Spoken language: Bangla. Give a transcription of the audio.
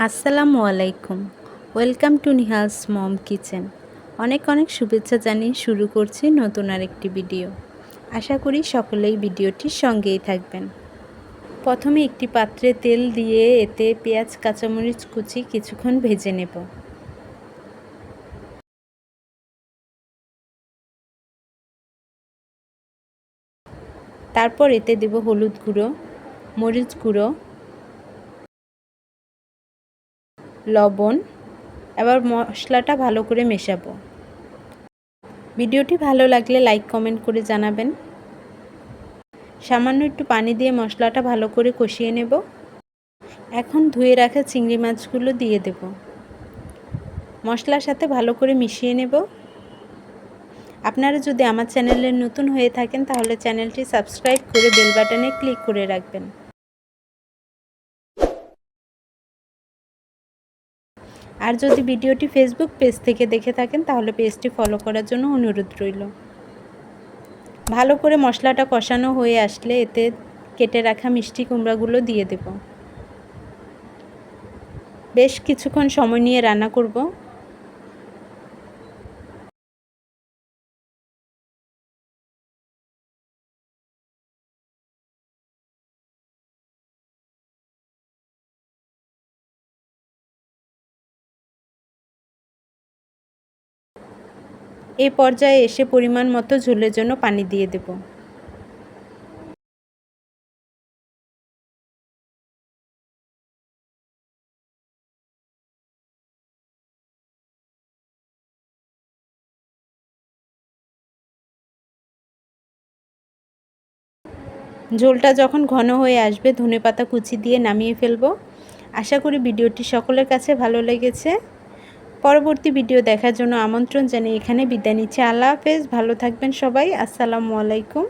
আসসালামু আলাইকুম। Welcome to Nihal's mom kitchen. অনেক অনেক শুভেচ্ছা জানিয়ে শুরু করছি নতুন আরেকটি ভিডিও। আশা করি সকলেই ভিডিওটির সঙ্গেই থাকবেন। প্রথমে একটি পাত্রে তেল দিয়ে এতে পেঁয়াজ, কাঁচামরিচ, কুচি কিছুক্ষণ ভেজে নেব। তারপর এতে দেব হলুদ গুঁড়ো, মরিচ গুঁড়ো লবণ, এবার মশলাটা ভালো করে মেশাবো। ভিডিওটি ভালো লাগলে লাইক, কমেন্ট করে জানাবেন। সামান্য একটু পানি দিয়ে মশলাটা ভালো করে কষিয়ে নেব। এখন ধুয়ে রাখা চিংড়ি মাছগুলো দিয়ে দেব। মশলার সাথে ভালো করে মিশিয়ে নেব। আপনারা যদি আমার চ্যানেলে নতুন হয়ে থাকেন, তাহলে চ্যানেলটি সাবস্ক্রাইব করে বেল বাটনে ক্লিক করে রাখবেন। আর যদি ভিডিওটি ফেসবুক পেজ থেকে দেখে থাকেন, তাহলে পেজটি ফলো করার জন্য অনুরোধ রইল। ভালো করে মশলাটা কষানো হয়ে আসলে এতে কেটে রাখা মিষ্টি কুমড়াগুলো দিয়ে দেব। বেশ কিছুক্ষণ সময় নিয়ে রান্না করব। এই পর্যায়ে এসে পরিমাণ মতো ঝোলের জন্য পানি দিয়ে দেব। ঝোলটা যখন ঘন হয়ে আসবে ধনে পাতা কুচি দিয়ে নামিয়ে ফেলব। আশা করি ভিডিওটি সকলের কাছে ভালো লেগেছে। পরবর্তী ভিডিও দেখার জন্য আমন্ত্রণ জানিয়ে এখানে বিদায় নিচ্ছি। আল্লাহ হাফেজ, ভালো থাকবেন সবাই। আসসালামু আলাইকুম।